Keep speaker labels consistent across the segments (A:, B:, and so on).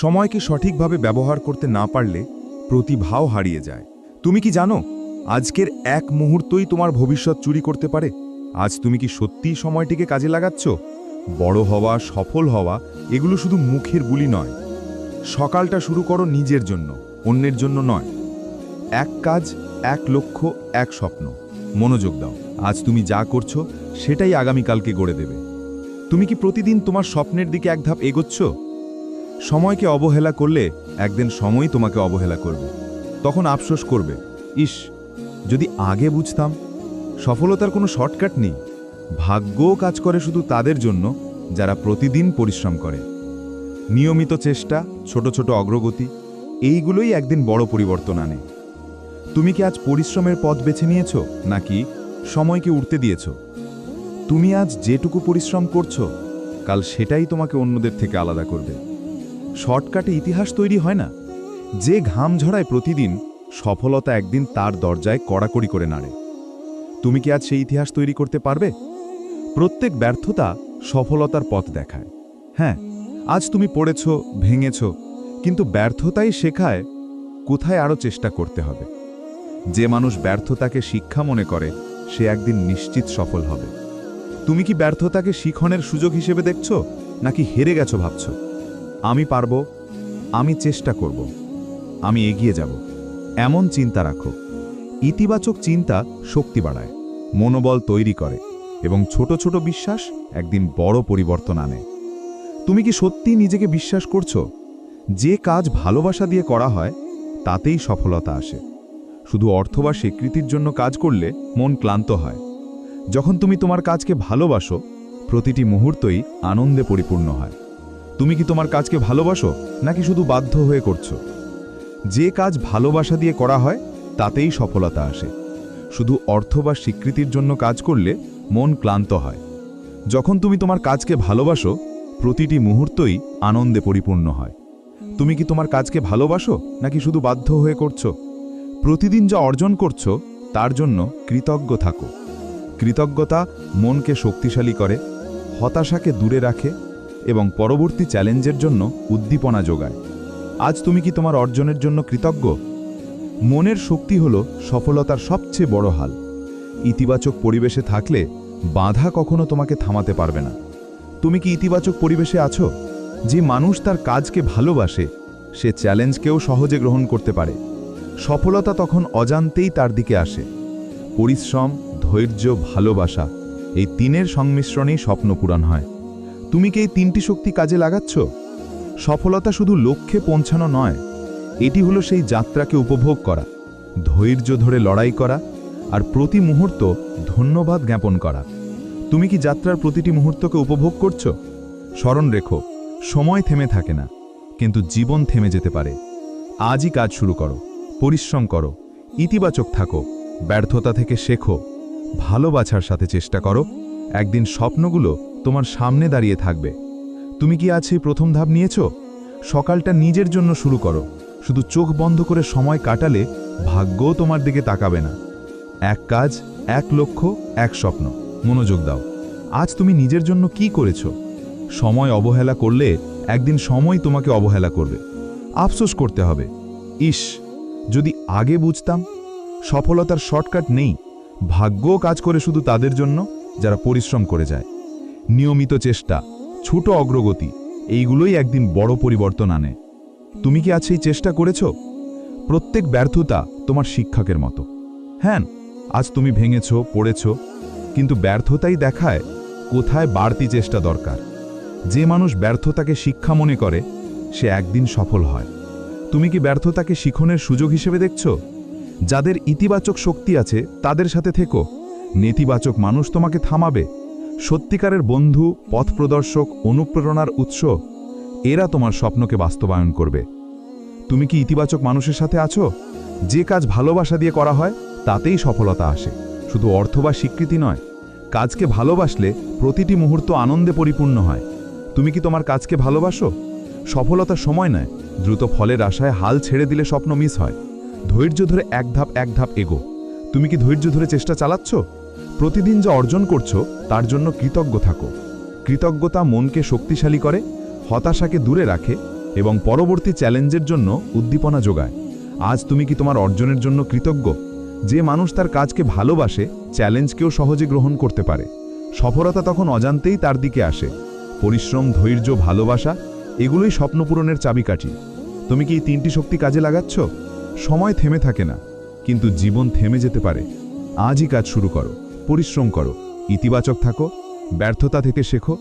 A: সময়কে সঠিকভাবে ব্যবহার করতে না পারলে প্রতিভাও হারিয়ে যায়। তুমি কি জানো, আজকের এক মুহূর্তই তোমার ভবিষ্যৎ চুরি করতে পারে? আজ তুমি কি সত্যিই সময়টিকে কাজে লাগাচ্ছ? বড় হওয়া, সফল হওয়া, এগুলো শুধু মুখের বুলি নয়। সকালটা শুরু করো নিজের জন্য, অন্যের জন্য নয়। এক কাজ, এক লক্ষ্য, এক স্বপ্ন। মনোযোগ দাও, আজ তুমি যা করছ, সেটাই আগামীকালকে গড়ে দেবে। তুমি কি প্রতিদিন তোমার স্বপ্নের দিকে এক ধাপ এগোচ্ছ? সময়কে অবহেলা করলে একদিন সময় তোমাকে অবহেলা করবে। তখন আফসোস করবে, ইস, যদি আগে বুঝতাম। সফলতার কোনো শর্টকাট নেই। ভাগ্যও কাজ করে শুধু তাদের জন্য, যারা প্রতিদিন পরিশ্রম করে। নিয়মিত চেষ্টা, ছোট ছোট অগ্রগতি, এইগুলোই একদিন বড় পরিবর্তন আনে। তুমি কি আজ পরিশ্রমের পথ বেছে নিয়েছো, নাকি সময়কে উঠতে দিয়েছ? তুমি আজ যেটুকু পরিশ্রম করছ, কাল সেটাই তোমাকে অন্যদের থেকে আলাদা করবে। শর্টকাটে ইতিহাস তৈরি হয় না। যে ঘাম ঝরায় প্রতিদিন, সফলতা একদিন তার দরজায় কড়াকড়ি করে নাড়ে। তুমি কি আজ সেই ইতিহাস তৈরি করতে পারবে? প্রত্যেক ব্যর্থতা সফলতার পথ দেখায়। হ্যাঁ আজ তুমি পড়েছ, ভেঙেছ, কিন্তু ব্যর্থতাই শেখায় কোথায় আরও চেষ্টা করতে হবে। যে মানুষ ব্যর্থতাকে শিক্ষা মনে করে, সে একদিন নিশ্চিত সফল হবে। তুমি কি ব্যর্থতাকে শিখনের সুযোগ হিসেবে দেখছ, নাকি হেরে গেছো ভাবছ? আমি পারব, আমি চেষ্টা করব, আমি এগিয়ে যাব। এমন চিন্তা রাখো। ইতিবাচক চিন্তা শক্তি বাড়ায়, মনোবল তৈরি করে এবং ছোট ছোট বিশ্বাস একদিন বড় পরিবর্তন আনে। তুমি কি সত্যি নিজেকে বিশ্বাস করছ? যে কাজ ভালোবাসা দিয়ে করা হয়, তাতেই সফলতা আসে। শুধু অর্থ বা স্বীকৃতির জন্য কাজ করলে মন ক্লান্ত হয়। যখন তুমি তোমার কাজকে ভালোবাসো, প্রতিটি মুহূর্তই আনন্দে পরিপূর্ণ হয়। তুমি কি তোমার কাজকে ভালোবাসো, নাকি শুধু বাধ্য হয়ে করছ? যে কাজ ভালোবাসা দিয়ে করা হয়, তাতেই সফলতা আসে। শুধু অর্থ বা স্বীকৃতির জন্য কাজ করলে মন ক্লান্ত হয়। যখন তুমি তোমার কাজকে ভালোবাসো, প্রতিটি মুহূর্তই আনন্দে পরিপূর্ণ হয়। তুমি কি তোমার কাজকে ভালোবাসো, নাকি শুধু বাধ্য হয়ে করছ? প্রতিদিন যা অর্জন করছ, তার জন্য কৃতজ্ঞ থাকো। কৃতজ্ঞতা মনকে শক্তিশালী করে, হতাশাকে দূরে রাখে এবং পরবর্তী চ্যালেঞ্জের জন্য উদ্দীপনা যোগায়। আজ তুমি কি তোমার অর্জনের জন্য কৃতজ্ঞ? মনের শক্তি হল সফলতার সবচেয়ে বড় হাল। ইতিবাচক পরিবেশে থাকলে বাধা কখনো তোমাকে থামাতে পারবে না। তুমি কি ইতিবাচক পরিবেশে আছো? যে মানুষ তার কাজকে ভালোবাসে, সে চ্যালেঞ্জকেও সহজে গ্রহণ করতে পারে। সফলতা তখন অজান্তেই তার দিকে আসে। পরিশ্রম, ধৈর্য, ভালোবাসা এই তিনের সংমিশ্রণেই স্বপ্ন পূরণ হয়। তুমি কি এই তিনটি শক্তি কাজে লাগাচ্ছ? সফলতা শুধু লক্ষ্যে পৌঁছানো নয়, এটি হলো সেই যাত্রাকে উপভোগ করা, ধৈর্য ধরে লড়াই করা, আর প্রতি মুহূর্ত ধন্যবাদ জ্ঞাপন করা। তুমি কি যাত্রার প্রতিটি মুহূর্তকে উপভোগ করছ? স্মরণ রেখো, সময় থেমে থাকে না, কিন্তু জীবন থেমে যেতে পারে। আজই কাজ শুরু করো, পরিশ্রম করো, ইতিবাচক থাকো, ব্যর্থতা থেকে শেখো, ভালোবাসার সাথে চেষ্টা করো। একদিন স্বপ্নগুলো তোমার সামনে দাঁড়িয়ে থাকবে। তুমি কি আজ সেই প্রথম ধাপ নিয়েছ? সকালটা নিজের জন্য শুরু করো। শুধু চোখ বন্ধ করে সময় কাটালে ভাগ্যও তোমার দিকে তাকাবে না। এক কাজ, এক লক্ষ্য, এক স্বপ্ন। মনোযোগ দাও। আজ তুমি নিজের জন্য কি করেছ? সময় অবহেলা করলে একদিন সময় তোমাকে অবহেলা করবে। আফসোস করতে হবে। ইস, যদি আগে বুঝতাম। সফলতার শর্টকাট নেই। ভাগ্যও কাজ করে শুধু তাদের জন্য, যারা পরিশ্রম করে যায়। নিয়মিত চেষ্টা, ছোট অগ্রগতি, এইগুলোই একদিন বড় পরিবর্তন আনে। তুমি কি আজ সেই চেষ্টা করেছ? প্রত্যেক ব্যর্থতা তোমার শিক্ষকের মতো। হ্যাঁ আজ তুমি ভেঙেছ, পড়েছ, কিন্তু ব্যর্থতাই দেখায় কোথায় বাড়তি চেষ্টা দরকার। যে মানুষ ব্যর্থতাকে শিক্ষা মনে করে, সে একদিন সফল হয়। তুমি কি ব্যর্থতাকে শিখনের সুযোগ হিসেবে দেখছ? যাদের ইতিবাচক শক্তি আছে, তাদের সাথে থেকো। নেতিবাচক মানুষ তোমাকে থামাবে। সত্যিকারের বন্ধু পথ প্রদর্শক অনুপ্রেরণার উৎস, এরা তোমার স্বপ্নকে বাস্তবায়ন করবে। তুমি কি ইতিবাচক মানুষের সাথে আছো? যে কাজ ভালোবাসা দিয়ে করা হয়, তাতেই সফলতা আসে। শুধু অর্থ বা স্বীকৃতি নয়, কাজকে ভালোবাসলে প্রতিটি মুহূর্ত আনন্দে পরিপূর্ণ হয়। তুমি কি তোমার কাজকে ভালোবাসো? সফলতা সময় নয়, দ্রুত ফলের আশায় হাল ছেড়ে দিলে স্বপ্ন মিস হয়। ধৈর্য ধরে এক ধাপ এক ধাপ এগো। তুমি কি ধৈর্য ধরে চেষ্টা চালাচ্ছ? প্রতিদিন যা অর্জন করছ, তার জন্য কৃতজ্ঞ থাকো। কৃতজ্ঞতা মনকে শক্তিশালী করে, হতাশাকে দূরে রাখে এবং পরবর্তী চ্যালেঞ্জের জন্য উদ্দীপনা যোগায়। আজ তুমি কি তোমার অর্জনের জন্য কৃতজ্ঞ? যে মানুষ তার কাজকে ভালোবাসে, চ্যালেঞ্জকেও সহজে গ্রহণ করতে পারে। সফলতা তখন অজান্তেই তার দিকে আসে। পরিশ্রম, ধৈর্য, ভালোবাসা, এগুলোই স্বপ্নপূরণের চাবিকাঠি। তুমি কি এই তিনটি শক্তি কাজে লাগাচ্ছ? সময় থেমে থাকে না, কিন্তু জীবন থেমে যেতে পারে। আজই কাজ শুরু করো। পরিশ্রম করো, ইতিবাচক থাকো, ব্যর্থতা থেকে শেখো,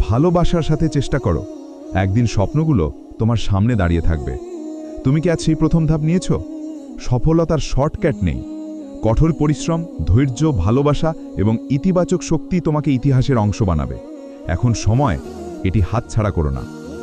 A: ভালোবাসার সাথে চেষ্টা করো। একদিন স্বপ্নগুলো তোমার সামনে দাঁড়িয়ে থাকবে। তুমি কি আজ সেই প্রথম ধাপ নিয়েছ? সফলতার শর্টকাট নেই। কঠোর পরিশ্রম, ধৈর্য, ভালোবাসা এবং ইতিবাচক শক্তি তোমাকে ইতিহাসের অংশ বানাবে। এখন সময়, এটি হাতছাড়া করো না।